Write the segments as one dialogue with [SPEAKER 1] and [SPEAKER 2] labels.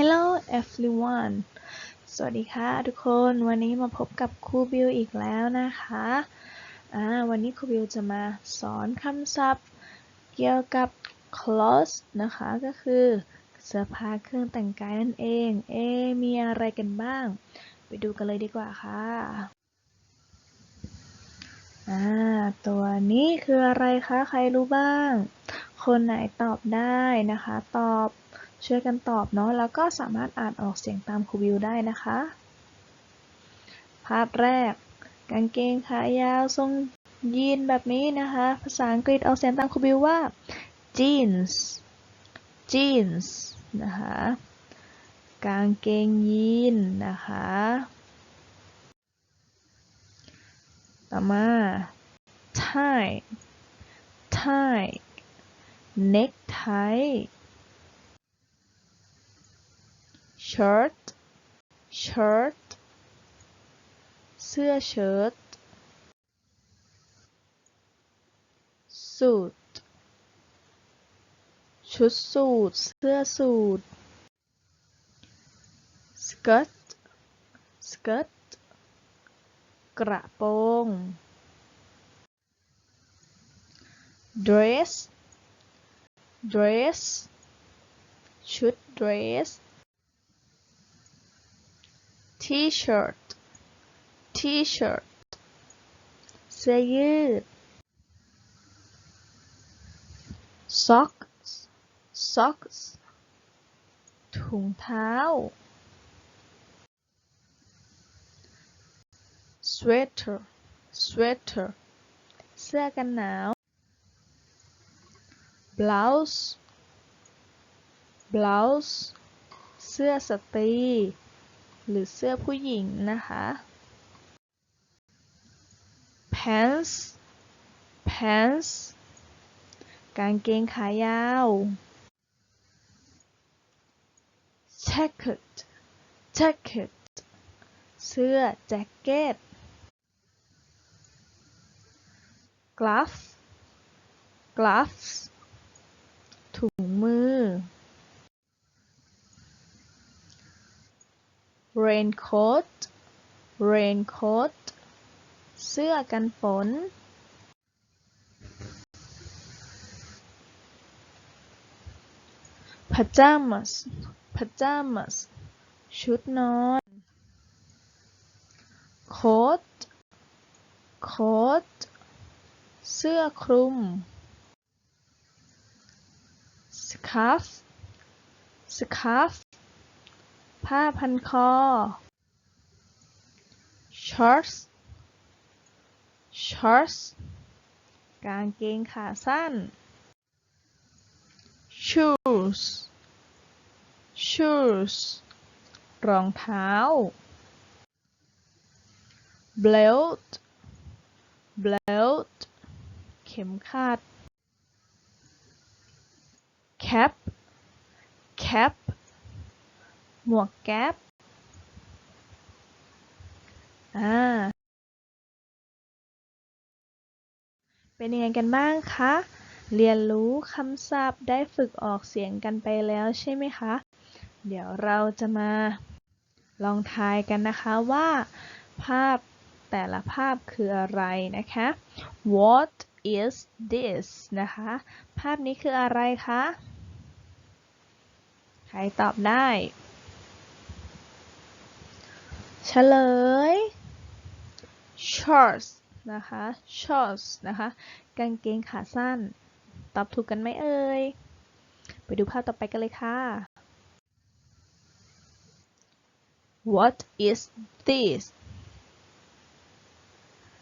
[SPEAKER 1] Hello everyone สวัสดีค่ะทุกคนวันนี้มาพบกับครูบิวอีกแล้วนะคะอ่าวันนี้ครูบิวจะมาสอนคำศัพท์ เกี่ยวกับ clothes นะคะก็คือเสื้อผ้าเครื่องแต่งกายนั่นเอง เอ๊มีอะไรกันบ้าง ไปดูกันเลยดีกว่าค่ะอ่าตัวนี้คืออะไรคะ ใครรู้บ้าง คนไหนตอบได้นะคะ ตอบ ช่วยกันตอบเนาะแล้วก็สามารถอ่านออกเสียงตามครูวิวได้นะคะ ภาพแรก กางเกงขายาวทรงยีนแบบนี้นะคะ ภาษาอังกฤษออกเสียงตามครูวิวว่า jeans jeans นะคะ กางเกงยีนนะคะ ต่อมา tie tie necktie shirt shirt เสื้อเชิ้ต suit ชุดสูทเสื้อสูท skirt skirt กระโปรง dress dress ชุด dress t-shirt t-shirt เสื้อยืด socks socks ถุงเท้า sweater sweater เสื้อกันหนาว blouse blouse เสื้อสตรี หรือเสื้อผู้หญิงนะคะ pants pants กางเกงขายาว jacket jacket เสื้อแจ็คเก็ต gloves gloves ถุงมือ raincoat raincoat เสื้อกันฝน pajamas pajamas ชุดนอน coat coat เสื้อคลุม scarf scarf ผ้าพันคอ shorts shorts กางเกงขาสั้น shoes shoes รองเท้า belt belt เข็มขัด cap cap หมวกแก๊ปอ่าเป็นยังไงกันบ้างคะ เรียนรู้คำศัพท์ได้ฝึกออกเสียงกันไปแล้วใช่ไหมคะ เดี๋ยวเราจะมาลองทายกันนะคะว่า ภาพแต่ละภาพคืออะไรนะคะ What is this นะคะ ภาพนี้คืออะไรคะ ใครตอบได้ เฉลย shorts นะคะ shorts นะคะ กางเกงขาสั้น ตอบถูกกันไหมเอ่ย ไปดูภาพต่อไปกันเลยค่ะ What is this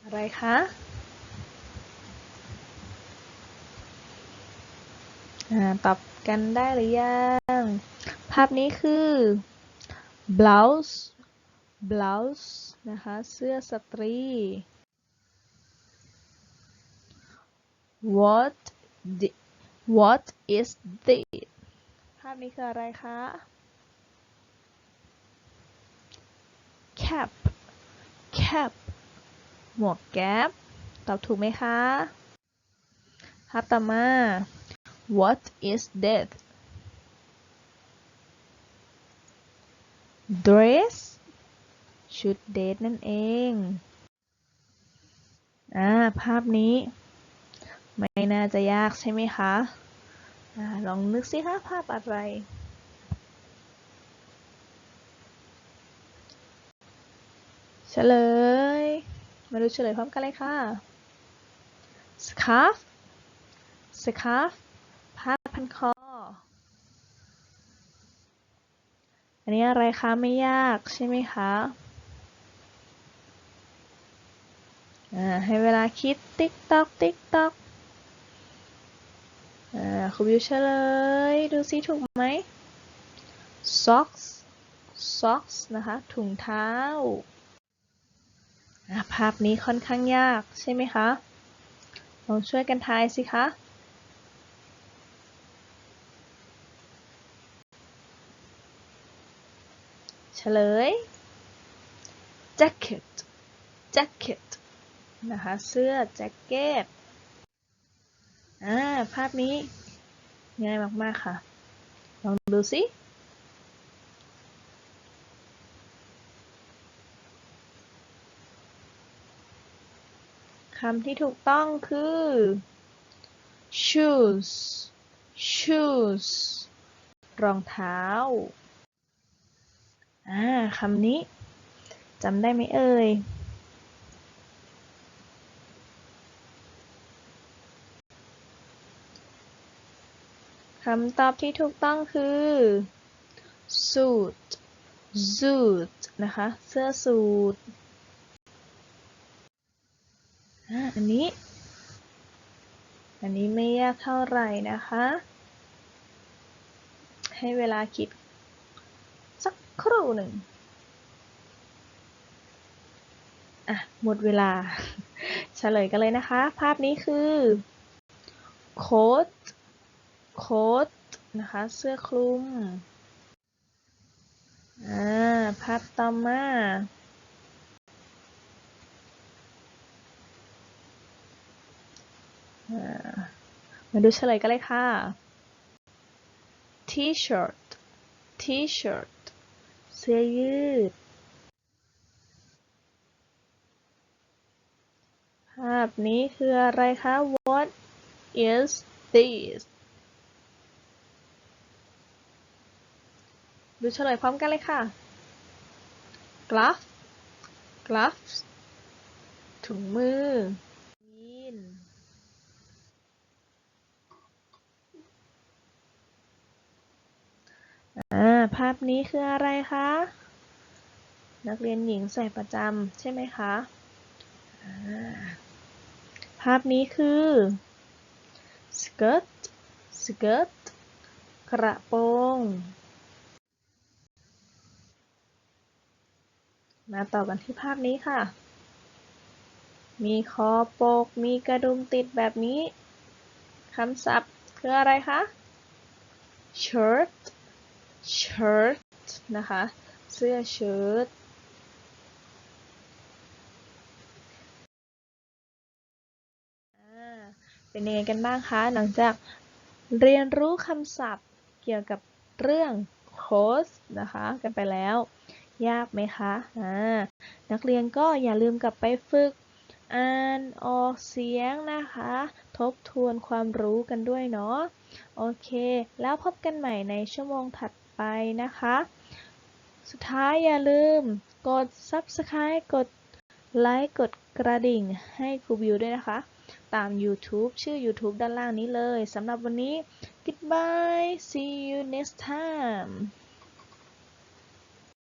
[SPEAKER 1] อะไรคะ ตอบกันได้หรือยัง ภาพนี้คือ blouse blouse นะคะ เสื้อสตรี what the, what is this ภาพนี้คืออะไรคะ cap cap หมวกแก๊ปตอบถูกไหมคะภาพต่อมา what is that dress ชุดเดทนั่นเองอ่าภาพนี้ ไม่น่าจะยากใช่ไหมคะอ่าลองนึกสิคะภาพอะไร เฉลย มาดูเฉลยพร้อมกันเลยค่ะ scarf scarf ผ้าพันคอ อันนี้อะไรคะ ไม่ยากใช่ไหมคะอ่า ให้เวลาคิดติ๊กตอกติ๊กตอกครูบิวเฉลย ดูซิถูกไหม socks socks นะคะ ถุงเท้าอ่าภาพนี้ค่อนข้างยากใช่ไหมคะ ลองช่วยกันทายสิคะเฉลย jacket jacket นะคะ เสื้อแจ็คเก็ตอ่าภาพนี้ง่ายมาก ๆ ค่ะ ลองดูสิคำที่ถูกต้องคือ shoes shoes รองเท้า อ่า คำนี้จำได้ไหมเอ่ย คำตอบที่ถูกต้องคือ suit suit นะคะ เสื้อสูทอันนี้ อันนี้ไม่ยากเท่าไหร่นะคะ ให้เวลาคิด สักครู่หนึ่ง อะ หมดเวลา เฉลยกันเลยนะคะ ภาพนี้คือโค้ท โค้ทนะคะ เสื้อคลุม อ่าภาพต่อมาามาดูเฉลยกันเลยค่ะ t-shirt t-shirt เสื้อยืด ภาพนี้คืออะไรคะ What is this ดูเฉลยพร้อมกันเลยค่ะ glove gloves ถุงมือยีนอ่า ภาพนี้คืออะไรคะ นักเรียนหญิงใส่ประจำใช่ไหมคะ ภาพนี้คือ skirt skirt กระโปรง มาต่อกันที่ภาพนี้ค่ะ มีคอปก มีกระดุมติดแบบนี้ คำศัพท์คืออะไรคะ shirt shirt นะคะ เสื้อเชิ้ตเป็นยังไงกันบ้างคะ หลังจากเรียนรู้คำศัพท์เกี่ยวกับเรื่อง clothes นะคะ กันไปแล้ว ยากไหมคะอ่านักเรียนก็อย่าลืมกลับไปฝึกอ่านออกเสียงนะคะ ทบทวนความรู้กันด้วยเนาะโอเค แล้วพบกันใหม่ในชั่วโมงถัดไปนะคะ สุดท้ายอย่าลืมกด Subscribe กดไลค์กดกระดิ่งให้ครูบิวด้วยนะคะ ตาม YouTube ชื่อ YouTube ด้านล่างนี้เลยสำหรับวันนี้ goodbye see you next time